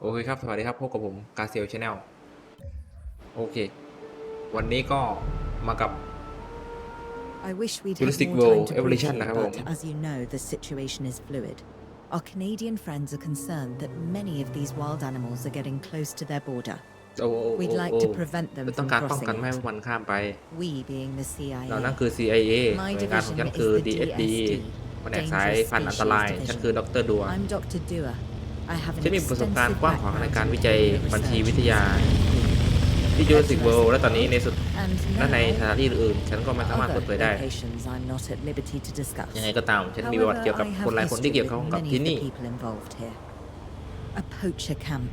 โอเคครับ สวัสดีครับ พบกับผมกาเซียลชาแนลโอเค วันนี้ก็มากับ I wish we'd Realistic had more World time to brief Evolution you, นะครับผม but as you know, the situation is fluid. Our Canadian friends are concerned that many of these wild animals are getting close to their border. โอ้โอ้โอ้ We'd like โอ้ to prevent them ต้อง from การป้อง crossing กันไม่ให้ it. มันข้ามไป We being the เรา CIA. นั่นคือ CIA ห My น่วยงานของฉัน division คือ is the DSD DSD แผนกสายพันธุ์อันตรายฉันคือดรดัว I'm Dr. Dua. I have ฉัน an มีประสบการณ์ extensive กว้างขวางใน background การ in วิจัย nuclear บัญชีวิ research ทยา ที่ Jurassic World และตอนนี้ในสุด and และในส now ถานที่อื่นๆฉันก็ไม่สามารถเปิด other เผยได้ locations I'm not at liberty to discuss. ยังไงก็ตาม ฉันมีประวัติเกี่ยวกับ However, I คนหลาย have คนที่ history เกี่ยวข้อง with กับ many ที่ of the นี่ people involved here. A poacher camp.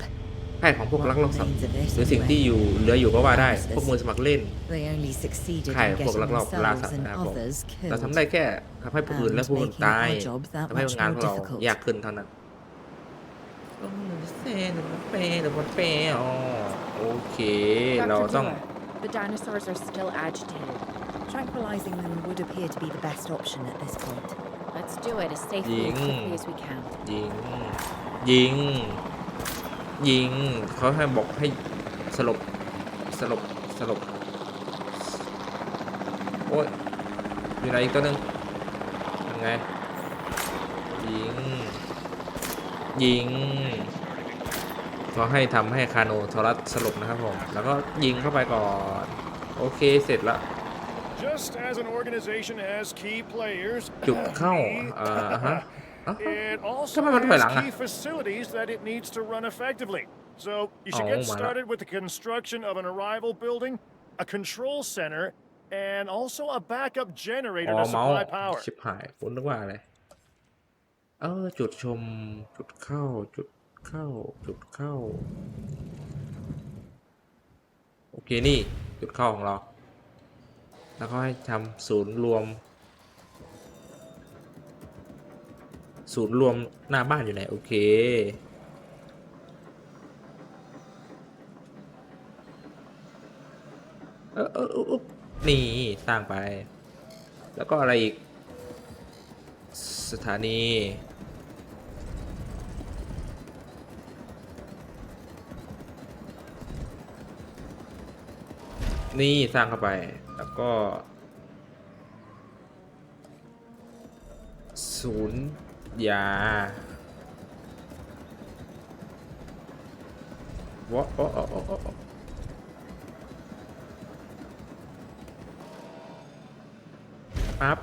แพทย์ของพวกลักลอบสัตว์หรือสิ่งที่อยู่เหลืออยู่ก็ว่าได้ พวกมือสมัครเล่น They only succeeded ค่าย in พวก getting ลักลอบล่าสัต themselves ว์ and นะครับผม others เรา killed. ทำได้แค่ทำให้ผู้อื่นและผู้อื่นตาย And making our job that ทำให้ much งานข more องเรา difficult. ยากขึ้นเท่านั้น เซนเปย์หรือมันเปย์อ๋อโอเค เรา Dr. ต้อง Dua, the dinosaurs are still agitated. Tranquilizing them would appear to be the best option at this point. Let's do it as safely and Ying. quickly as we can. ยิง ยิง ยิง เขาให้บอกให้สลบ สลบ สลบ โอ้ยอยู่ไหนอีกตัวหนึ่งยังไง ยิง ยิง เขาให้ทำให้คาโนทอรัสสลบนะครับผม แล้วก็ยิงเข้าไปก่อน โอเคเสร็จแล้ว Just as an organization has key players, จุดเข้า we- อ่าฮะอะ it also ทำไมมันถอยหลัง has อะ key facilities that it needs to run effectively. So you should Oh, get my God. started with the construction of an arrival building, a control center, and also a backup อ๋ generator อ to เมาส์ supply power. ชิบหายผมนึกว่าอะไร เออ จุดชม จุดเข้า จุด เข้า จุดเข้า โอเค นี่ จุดเข้าของเรา แล้วก็ให้ทำศูนย์รวม ศูนย์รวมหน้าบ้านอยู่ไหน โอเคเออเออเออนี่ สร้างไป แล้วก็อะไรอีก สถานี นี่สร้างเข้าไป แล้วก็ศูนย์ยาวะโอ้โอ้โอ้โอ้ปั๊บ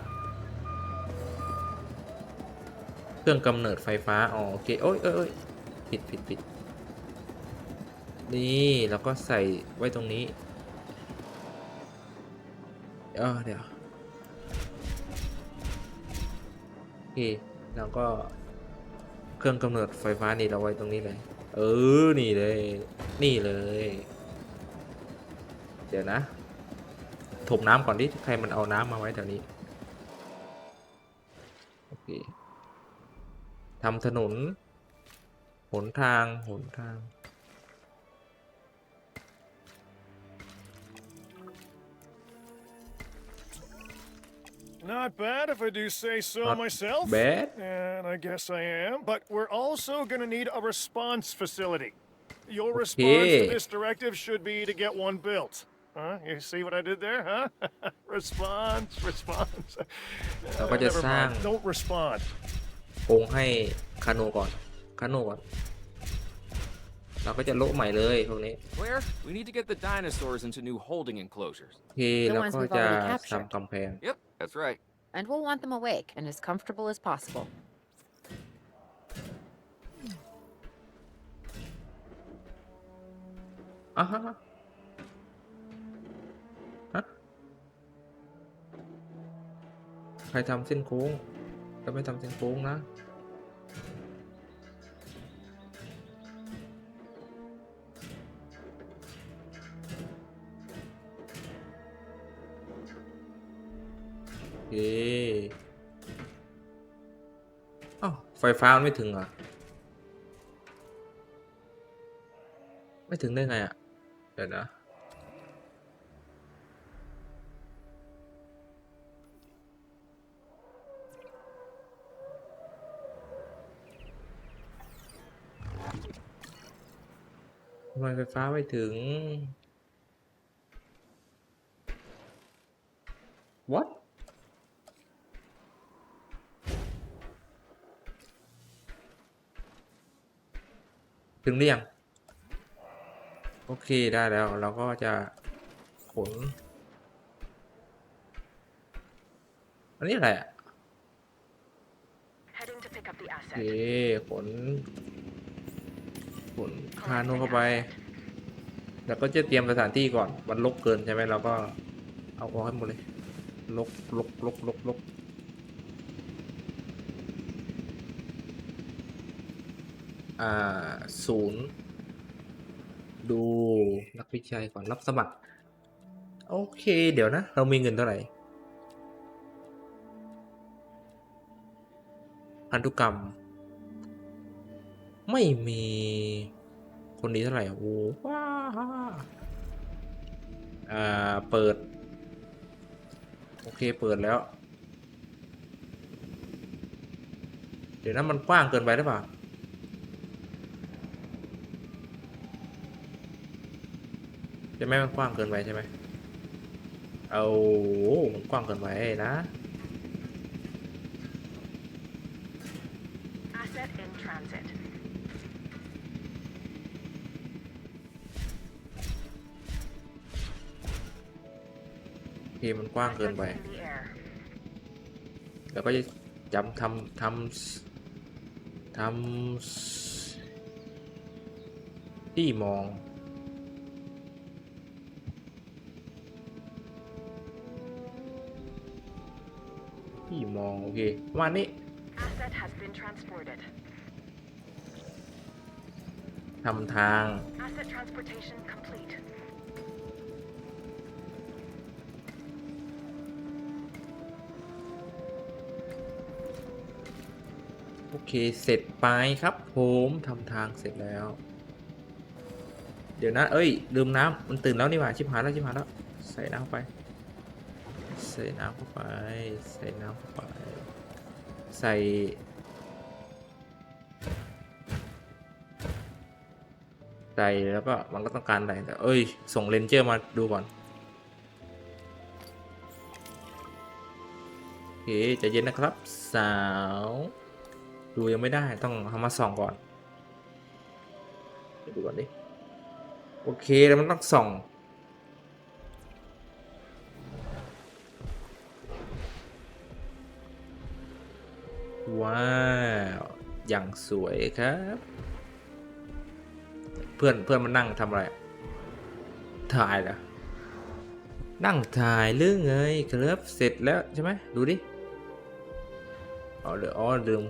เครื่องกำเนิดไฟฟ้า อ๋อ โอเค โอ้ยเอ้ยเอ้ยผิดผิดผิดนี่ แล้วก็ใส่ไว้ตรงนี้ เออเดี๋ยวโอเคแล้วก็เครื่องกำเนิดไฟฟ้านี่เราไว้ตรงนี้เลย เออ นี่เลย นี่เลย เดี๋ยวนะ ถมน้ำก่อนดิ ใครมันเอาน้ำมาไว้แถวนี้ โอเคทำถนน หนทาง หนทาง Not bad if I do say so Not myself. bad. And I guess I am. But we're also going to need a response facility. Your response Okay. to this directive should be to get one built. Huh? You see what I did there, huh? response, response. เราก็จะ Never สร้าง mind. Don't respond. โครงให้คาโนก่อน คาโนก่อน เราก็จะโละใหม่เลยพวกนี้ Claire, we need to get the dinosaurs into new holding enclosures. โอเค The แล้ว ones ก็ we've จะ already captured. ทำกำแพง Yep, that's right. And we'll want them awake and as comfortable as possible. อะฮะฮะใครทำเส้นโค้งจะไม่ทำเส้นโค้งนะ อเคอ้าวไฟฟ้ามันไม่ถึงเหรอ ไม่ถึงได้ไงอะ เดี๋ยวนะไมไฟฟ้าไม่ถึง what ถึงหรือยัง โอเคได้แล้ว เราก็จะขน อันนี้อะไรอะ Heading to pick up the โอ asset. เคขน ขนคาโนเข้าไป แล้วก็จะเตรียมสถานที่ก่อน มันลกเกินใช่ไหมเราก็เอาออกให้หมดเลย ลกลกลกลกลก อ่าศูนย์ดูนักวิจัยก่อนรับสมัคร โอเค เดี๋ยวนะ เรามีเงินเท่าไหร่พันธุกรรม ไม่มีคนนี้เท่าไหร่อะโอ้ว้าอ่า เปิด โอเคเปิดแล้ว เดี๋ยวนั้นมันกว้างเกินไปหรือเปล่า ช่ไหมมันกว้างเกินไปใช่ไหมเอามันกว้างเกินไปนะ Asset in transit. โอเคมันกว้างเกิน Assets ไป in the air. แล้วก็จะจำทำทำทำที่มอง มองโอเคประมาณนี้ Asset has been transported. ทำทาง Asset transportation complete. โอเค เสร็จไปครับผมทำทางเสร็จแล้ว เดี๋ยวนะ เอ้ย ลืมน้ำมันตื่นแล้วนี่หว่า ชิบหายแล้ว ชิบหายแล้ว ใส่น้ำเข้าไป ใส่น้ำเข้าไป ใส่น้ำเข้าไป ใส่ ใส่แล้วก็มันก็ต้องการอะไรแต่เอ้ย ส่งเรนเจอร์มาดูก่อนโอเคใจะเย็นนะครับ สาว ดูยังไม่ได้ต้องทำมาส่องก่อนดูก่อนดิ โอเคแล้วมันต้องส่อง ว้าวอย่างสวยครับ เพื่อนเพื่อนมันนั่งทำอะไรถ่ายเหรอนั่งถ่ายเรื่องไงครับเสร็จแล้วใช่ไหมดูดิอ๋อเดี๋ยวอ๋อลืม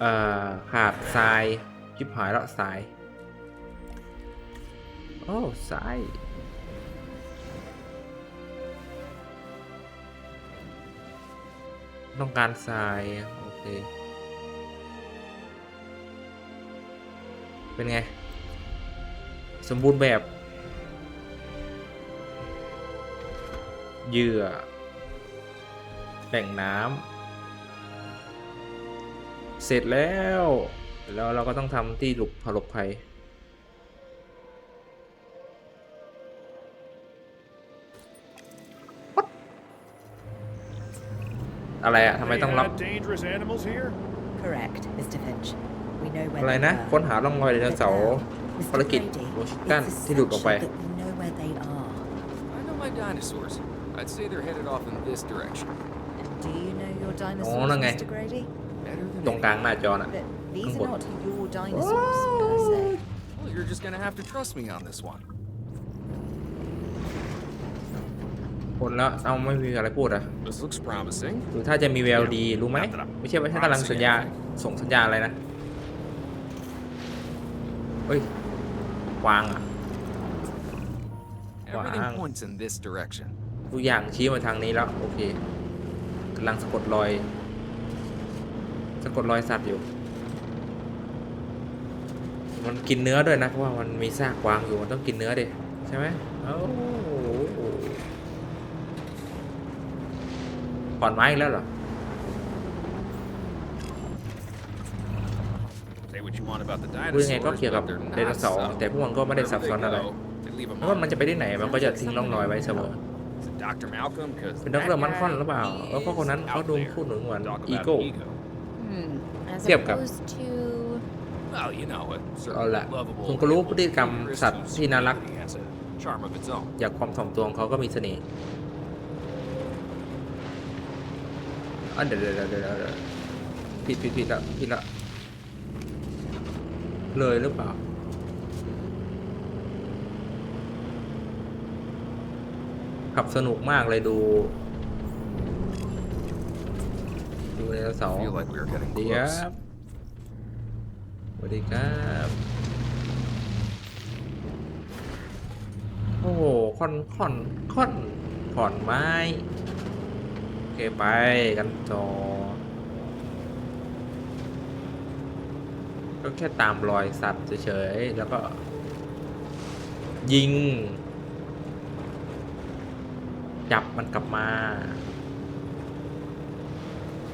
เอ่อขาดทรายชิบหายแล้วทรายโอ้ทราย ต้องการทราย โอเค เป็นไง สมบูรณ์แบบ เหยื่อแหล่งน้ำเสร็จแล้ว แล้วเราก็ต้องทำที่หลบผลบภัย อะไรอะทำไม They ต้องรับ had dangerous animals here? Correct, Mr. Finch. We know where อะไร they นะ were. ค้นหาร่องรอยไดโน But เสาร์ now, Mr. ภารกิจ Grady, วอชิงตัน it's ที่หลุดออกไป essential that we know where they are. I know my dinosaurs. I'd say they're headed off in this direction. And do you know your Oh, dinosaurs, นั่นไง Mr. Grady? Better than ตรงกลาง anyone. หน้าจอน่ะ But these Come are on. not your dinosaurs, per se. Well, you're just gonna have to trust me on this one. คนแล้วเอาไม่มีอะไรพูดอะ This looks promising. ดูถ้าจะมีแววดีรู้ไหมไม่ใช่ว่าถ้ากำลังสัญญาส่งสัญญาณอะไรนะเฮ้ยวางอะ Everything Wow. points in this direction. ทุกอย่างชี้มาทางนี้แล้ว โอเคกำลังสะกดรอย สะกดรอยสัตว์อยู่ มันกินเนื้อด้วยนะเพราะว่ามันมีซากกวางอยู่มันต้องกินเนื้อดิใช่ไหมเอ้าขอ นไม้อีกแล้วเหรอ They what you want about the พูดยังไง dinosaurs, ก็เกี่ยวกับ but they're ไดโน not เสาร์ subtle. แต่พวกมันก็ไม่ได้ซับ Wherever ซ้อน they อะไร go, they leave 'em ไม่ว่ามัน on. จะไปที่ไหนมันก็จะทิ้งร่องรอยไว้เสมอ Is it Dr. Malcolm? 'Cause เป็นด that รมันคอน guy, หรือเปล่า he แล้วก็คนนั้น is เขา out ดู there. พูดถึงเหมือน Talk อี about โก้ ego. Hmm. As Siap, Kak. opposed to. Well, you know, a เอา certain ละ lovable คุณก็รู้พฤติกรรม behaviorist สัตว์ whose ที่น่ารัก stupidity has a charm of its own. อยากความถ่อมตัวของเขาก็มีเสน่ห์ อะเดี๋ยวเดี๋ยวเดี๋ยวเดี๋ยวเดี๋ยวผิดผิดผิดละผิดละเลยหรือเปล่าขับสนุกมากเลยดู ดูไดโนเสาร์ Feel like we were getting สวัสดีครั close. บสวัสดีครับ โอ้โหค่อนค่อนค่อนขอนไม้โอ เคไปกันต่อก็แค่ตามรอยสัตว์เฉยๆ แล้วก็ ยิง จับมันกลับมา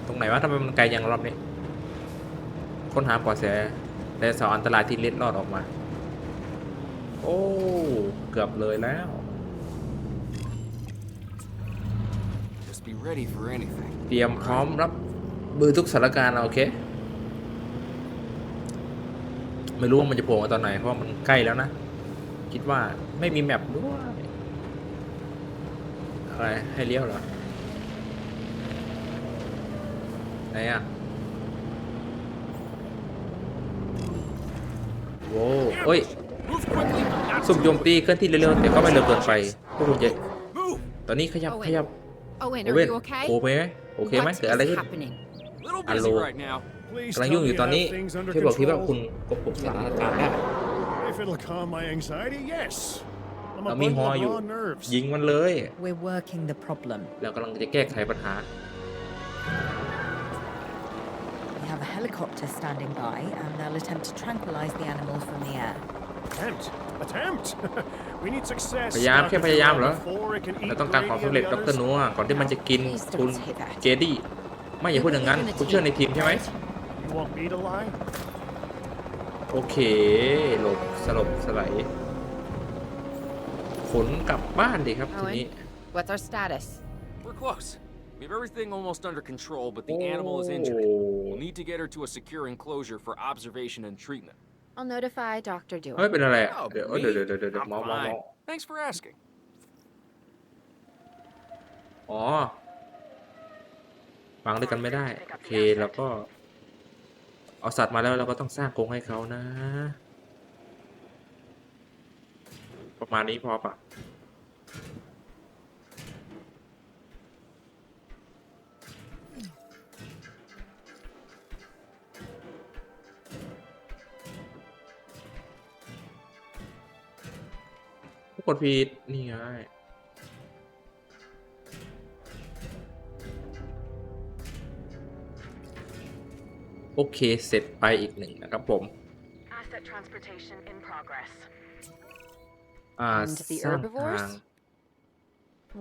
ตรงไหนวะทำไมมันไกลอย่างรอบนี้ ค้นหาเบาะแสแต่สาวอันตรายที่เล็ดลอดออกมา โอ้ เกือบเลยแล้ว ready for anything. เตรียมพร้อมรับมือทุกสถานการณ์โอเค ไม่รู้ว่ามันจะโผล่มาตอนไหน เพราะมันใกล้แล้วนะ คิดว่าไม่มีแมปด้วยอะไรให้เลี้ยวเหรอ ไหนอะโว้เอ้ย สุ่มโจมตีเคลื่อนที่เร็วๆแต่ก็ไม่เร็วเกินไปพวกคุณจะตอนนี้ขยับขยับ Owen, โอ are เว่น you okay? โอเคไหมโอเคไหม What เกิดอะไร is ขึ้น happening? Little Hello. busy right now. Please กำลัง tell ยุ่ง me อ you ยู่ตอนนี้ have things under ช่วยบอกทีว่า control. คุณควบคุมสถานการณ์ได้ If it'll calm my anxiety, yes. I'm เรา a มีฮอ bundle อยู่ of raw nerves. ยิงมันเลย We're working the problem. เรากำลังจะแก้ไขปัญหา We have a helicopter standing by, and they'll attempt to tranquilize the animal from the air. Attempt. Attempt. We need success. พยายาม Dr. แค่พยายามเหรอ Jerome, before it can eat เราต้องการความ Grady สำเร็จ and ด the ร others. นัวก่อนที่มันจะกิน Please don't คุณ say that. เจดี้ไม่อย่าพูดอย่างนั้นคุณเชื่อในทีมใช่ไหม You want me to lie? โอเคหลบสลบสไลด์ขนกลับบ้านดีครับทีนี้ Owen, what's our status? We're close. We have everything almost under control, but the animal is Oh. injured. We'll need to get her to a secure enclosure for observation and treatment. I'll notify Dr. เฮ้ย Dewey. เป็นอะไรอะ Oh, เดี๋ยว me? เดี๋ยวเดี๋ยวเดี๋ยวเดี๋ยว I'm หมอหมอหมอ fine. Thanks for asking. อ๋อวางด้วยกันไม่ได้ โอเคแล้วก็ เอาสัตว์มาแล้วเราก็ต้องสร้างกรงให้เขานะ ประมาณนี้พอปะ กดผิดนี่ไงโอเค เสร็จไปอีกหนึ่งนะครับผม Asset transportation in progress. อ่า And the สร้าง herbivores? ทาง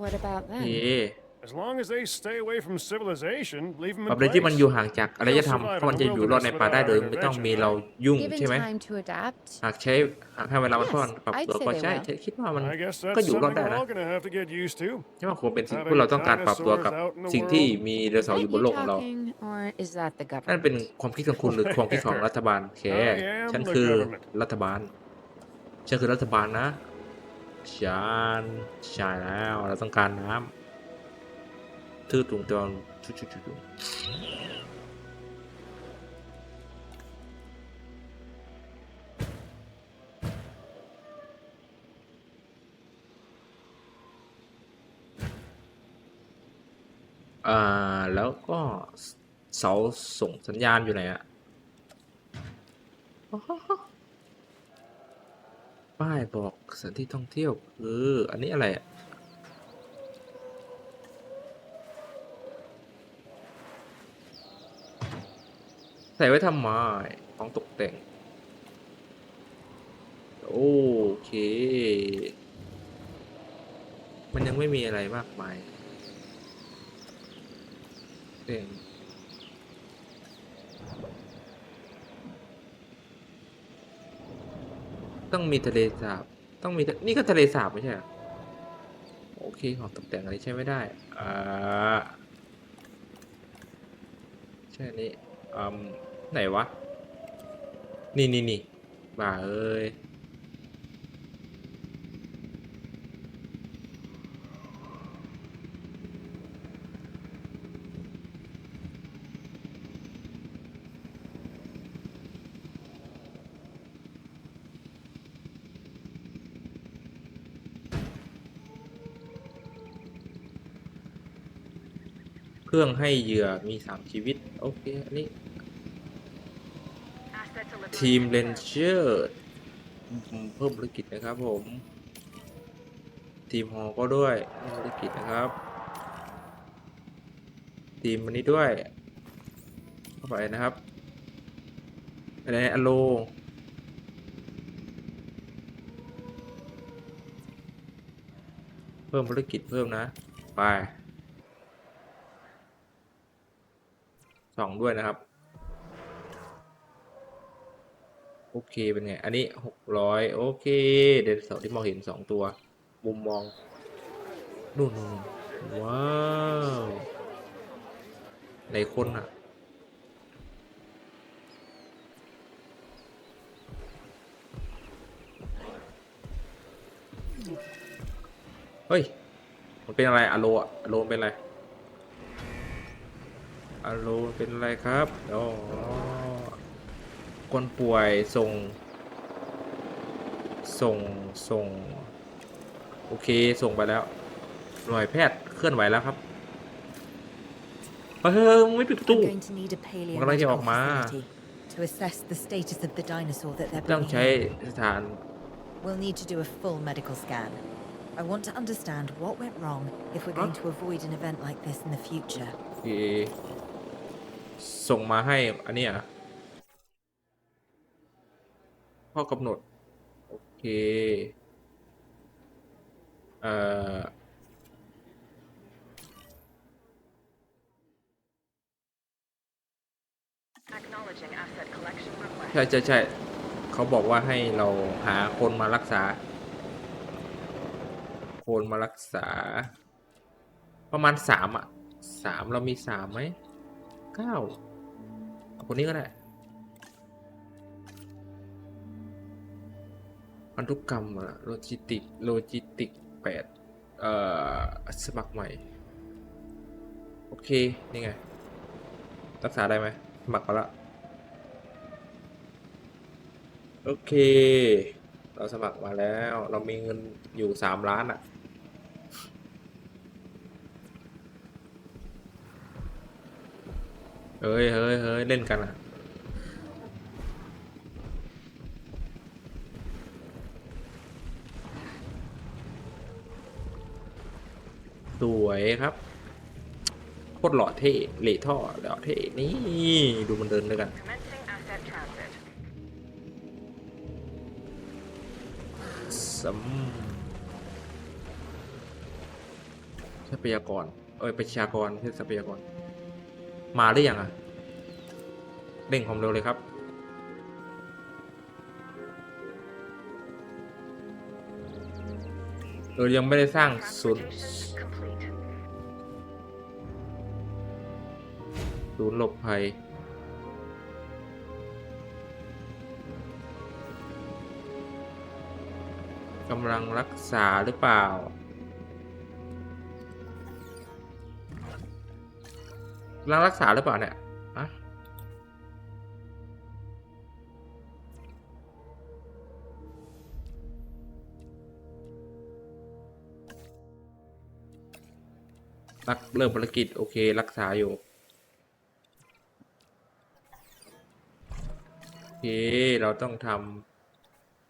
What about โอเค them? As long as they stay away from civilization, leave them ปรับ in เลยที่มัน place. อยู่ห่างจากอารยธรรมเพราะมันจะอยู่รอดในป่าได้โดยไม่ต้องมีเรายุ่ง Given ใช่ไหม time to adapt, หากใช้หากให้เวลามัน Yes, ก่อนปรับ I'd ตัว say ก็ they ใช่ will. ฉันคิดว่ามัน I guess ก็ that's อยู่รอด something ได้ we're นะ all gonna have to get used to. ใช่ว่าคงเป็นสิ่ง Having ที่เราต้องการปรับตัวกับ dinosaurs out in the สิ่งที่ world. มีไดโนเสาร์อยู่บนโลกของเรา talking, or is that the นั่น government? เป็นความคิดของคุณหรือความคิดของรัฐบาลโอเค I am ฉัน the คือ government. รัฐบาล ฉันคือรัฐบาลนะฉันใช่แล้วเราต้องการน้ำ ทื่อตุงตอนชุชุชุชุอ่า แล้วก็เสาส่งสัญญาณอยู่ไหนอะป้ายบอกสถานที่ท่องเที่ยวคืออันนี้อะไรอะ ส่ไว้ทำไมของตกแต่ง โอเค มันยังไม่มีอะไรมากมายเองต้องมีทะเลสาบ ต้องมีนี่ก็ทะเลสาบไม่ใช่โอเค ของตกแต่งอะไรใช้ไม่ได้ อ่า ใช่นนี้อืม ไหนวะ นี่นี่นี่บ่าเอ้ยเครื่องให้เหยื่อมีสามชีวิต โอเค อันนี้ ทีมเรนเจอร์เพิ่มภารกิจนะครับผม ทีมฮอก็ด้วยเพิ่มภารกิจนะครับ ทีมวันนี้ด้วย เข้าไปนะครับอะไรอโลเพิ่มภารกิจเพิ่มนะ ไปสองด้วยนะครับ โอเคเป็นไง อันนี้หกร้อยโอเค เดนเสาร์ที่มองเห็นสองตัว มุมมองนู่นนู่ว้าวในคนอะ เฮ้ย มันเป็นอะไรอะโลอะอะโลเป็นอะไรอะโลเป็นอะไรครับอ๋อ คนป่วยส่ง ส่งส่ง โอเคส่งไปแล้ว หน่วยแพทย์เคลื่อนไหวแล้วครับเฮ้ยเฮ้ยเฮ้ยมึงไม่ปิดประตู I'm going to need a มันกำลังจะอ paleomedical อกมา facility to assess the status of the dinosaur that they're ต้อง bringing ใช้ in. สถาน We'll need to do a full medical scan. I want to understand what went wrong if we're going to avoid an event like this in the future. โอเคส่งมาให้อันเนี้ย ข้อกำหนด โอเคเอ่อ Acknowledging asset collection request. ใช่ใช่ใช่เขาบอกว่าให้เราหาคนมารักษา คนมารักษา ประมาณสามอะสามเรามีสามไหมเก้าเอาคนนี้ก็ได้ พันธุกรรมอะโลจิติกโลจิติกแปดเอ่อสมัครใหม่ โอเค นี่ไง รักษาได้ไหมสมัครมาละโอเค เราสมัครมาแล้ว เรามีเงินอยู่สามล้านอะ่ะเฮ้ยเฮ้ยเฮ้ยเล่นกันอะ ยครับโคตรหล่อเท่เหล่ท่อหล่อเท่นี่ดูมันเดินด้วยกันสัมทรัพยากร เอ้ยประชากรไม่ใช่ทรัพยากร มาหรือยังอะเร่งความเร็วเลยครับเรายังไม่ได้สร้างศูนย์ ศูนย์หลบภัย กำลังรักษาหรือเปล่า กำลังรักษาหรือเปล่าเนี่ยอะรักเริ่มภารกิจ โอเค รักษาอยู่ โอ เค เราต้องท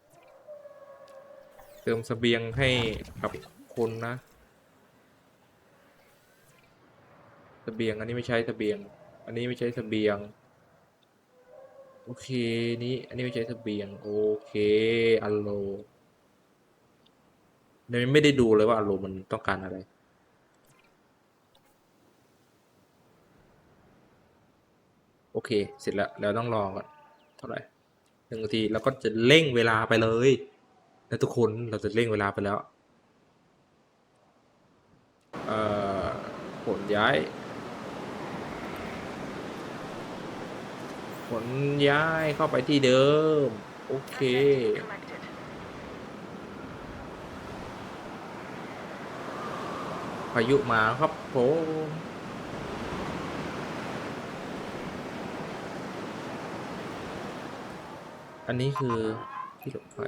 ำเติมเสบียงให้กับคนนะเสบียง อันนี้ไม่ใช่เสบียง อันนี้ไม่ใช่เสบียง โอเค นี้ อันนี้ไม่ใช่เสบียง โอเค อัลโลเดี๋ยไม่ได้ดูเลยว่าอัลโลมันต้องการอะไรโอเค เสร็จแล้ว แล้วต้องรอก่อน เท่าไหร่หนึ่งนาทีแล้วก็จะเร่งเวลาไปเลย แล้วทุกคนเราจะเร่งเวลาไปแล้วเอ่อขนย้ายขนย้ายเข้าไปที่เดิม โอเคพายุมาครับผม อันนี้คือที่หลบไฟ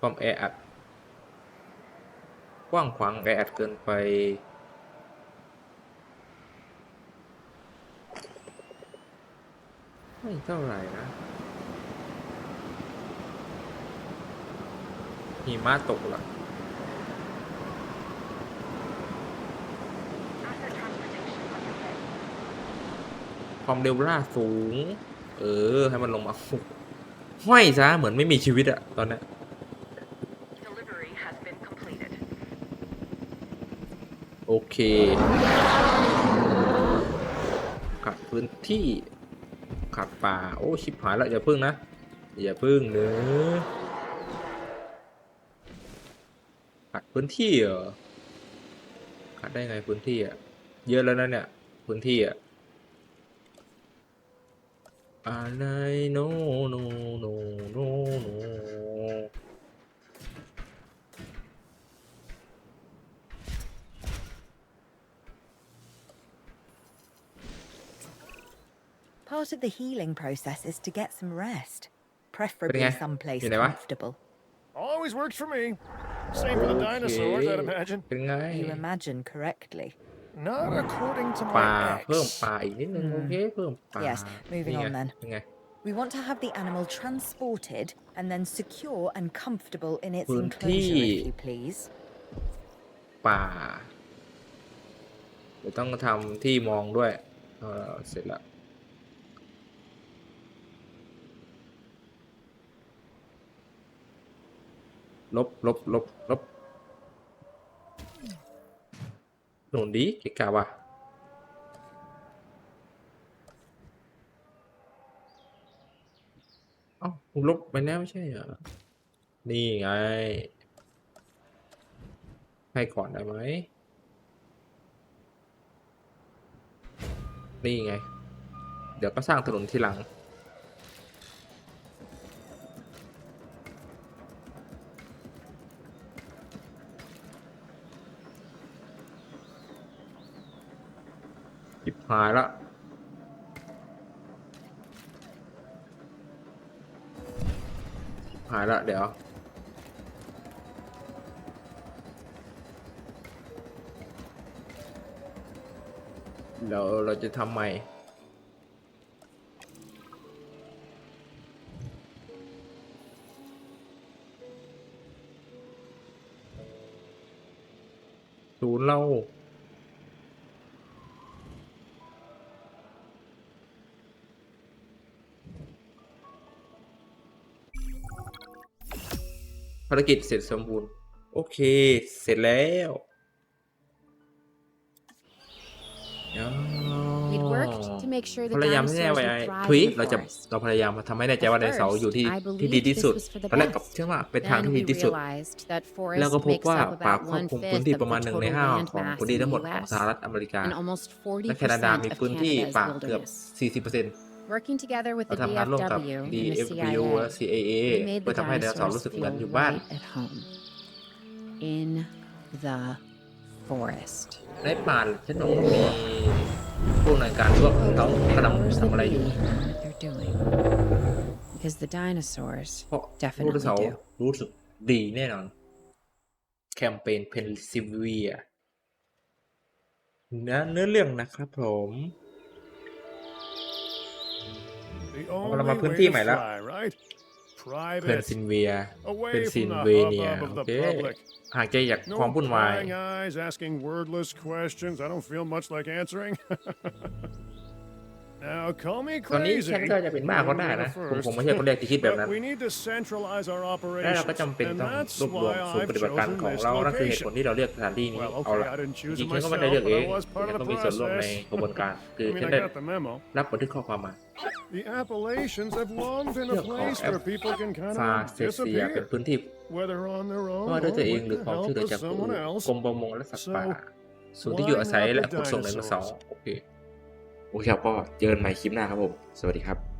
ความแออัดกว้างขวางแออัดเกินไป ไม่เท่าไหร่นะหิมะตกเหรอความเร็วล่าสูง เออ ให้มันลงมา ห้อยซะเหมือนไม่มีชีวิตอะตอนเนี้ย Delivery has been completed. โอเคขัดพื้นที่ขัดป่า โอ้ชิบหายแล้วอย่าพึ่งนะ อย่าพึ่งเนอะขัดพื้นที่เหรอขัดได้ไงพื้นที่อะเยอะแล้วนะเนี่ยพื้นที่อะ อะไรโนโนโนโนโน Part of the healing process is to get some rest, preferably Bringe. someplace Viene, va. comfortable. Always works for me. Same for the dinosaurs, I'd imagine. เป็นไง You imagine correctly. Not according to ป่า my เพิ่ม ex. ป่าอีกนิดนึง โอเค เพิ่มป่า Yes, moving นี่ไง on then. เป็นไง We want to have the animal transported and then secure and comfortable in its พื้น enclosure, ที่ if you please. ป่าเดี๋ยวต้องทำที่มองด้วย เออเสร็จละลบลบลบลบ หนุนดีเกะกะว่ะเอ้าลบไปแล้วไม่ใช่เหรอ นี่ไง ให้ก่อนได้ไหม นี่ไง เดี๋ยวก็สร้างถนนทีหลังิบหายละชิบหายละเดี๋ยวเราเราจะทำใหม่ศูนย์เราารกิจเสร็จสมบูรณ์ โอเค เสร็จแล้วอ๋อ We'd worked to make sure the พยายามให้แน่ dinosaurs ไว้ would thrive ทุย in the เราจะ forest. เราพยายามทำให้แน่ใจว่าไดโนเสาร์อยู่ที่ I believed ที่ดีที่สุด this was for the ตอนแรกก็ best. เชื่อว่าเป็นทาง Then ที่ดี we ที่สุด realized that แล้ว forest ก็พบ makes ว่า up ป่า about ครอบ one คลุม fifth พื้นที่ of ประมาณ the หนึ่งใน total ห้า land ของ mass พื้นที่ in ทั้งหม the ดของ US, สหรัฐอเมริกา and almost 40%และแคนาดามี of พื้นที่ Canada's ป่าเกือบ wilderness. 40% Working together with เรา the ทำงานร่วมกับ DFW and the DFW และ CIA, CAA we made เพื่อ the ทำให้ไดโนเสาร์รู้ dinosaurs สึกเหมือน feel อยู่บ้าน right at home in the forest. ในป่าฉันต้องมีผู้ในวยการพวกเขากำลัง Powers ทำ that อะไรอยู่ be know what they're doing. Because the dinosaurs เพราะ definitely ผู้ไดโนเสาร์ do. รู้สึกดีแน่นอน แคมเปญเพนซิลเวียนะเนื้อเรื่องนะครับผม The เรา only มาพื้น way ที่ to ใหม่แล้ว fly, right? เพน Private. ซิลเวีย Away เพนซิล from เว the เนีย hubbub of โอ the เค public. ห่างใจจากความ No วุ่นวาย ตอนนี้ crazy. ฉันก็จะเป็นบ้าก็ได้นะ ผม first, ผมไม่ใช่คนแรกที่คิดแบบนั้น but we need to centralize our และเรา operations. ก็จำเป็น And ต้อง that's รวบรวม why ศูนย์ I've ปฏิบัติการ chosen ของ this เรา นั่นคือเหตุผล location. ที่เราเลือกสถานที่นี้ Well, เอา okay, ละ I didn't จ choose ริ it งๆฉันก็ไม่ได้เลือก myself, เอ but ง I was part ฉั of นก็ the มีส่วนร่วมใน process. กระบวนการ คือ I mean, ฉัน I ได้ got the memo. รับบันทึกข้อความมา The Appalachians have long been a Look, place oh, where people can kind ฟา of เซเซียเป็น disappear, พื้นที่ whether on their own ไม่ว่า or ด้วยตัวเอง with หรือ the ความช่วย help เหลือ of จากผู้ someone อื่น else. กรมประมงและสัตว์ป่า So, ศูนย์ที่อยู่อาศัย why not และ the ขนส่งไดโนเสาร์ dinosaurs? โอเค โอเคครับก็เจอกันใหม่คลิปหน้าครับผม สวัสดีครับ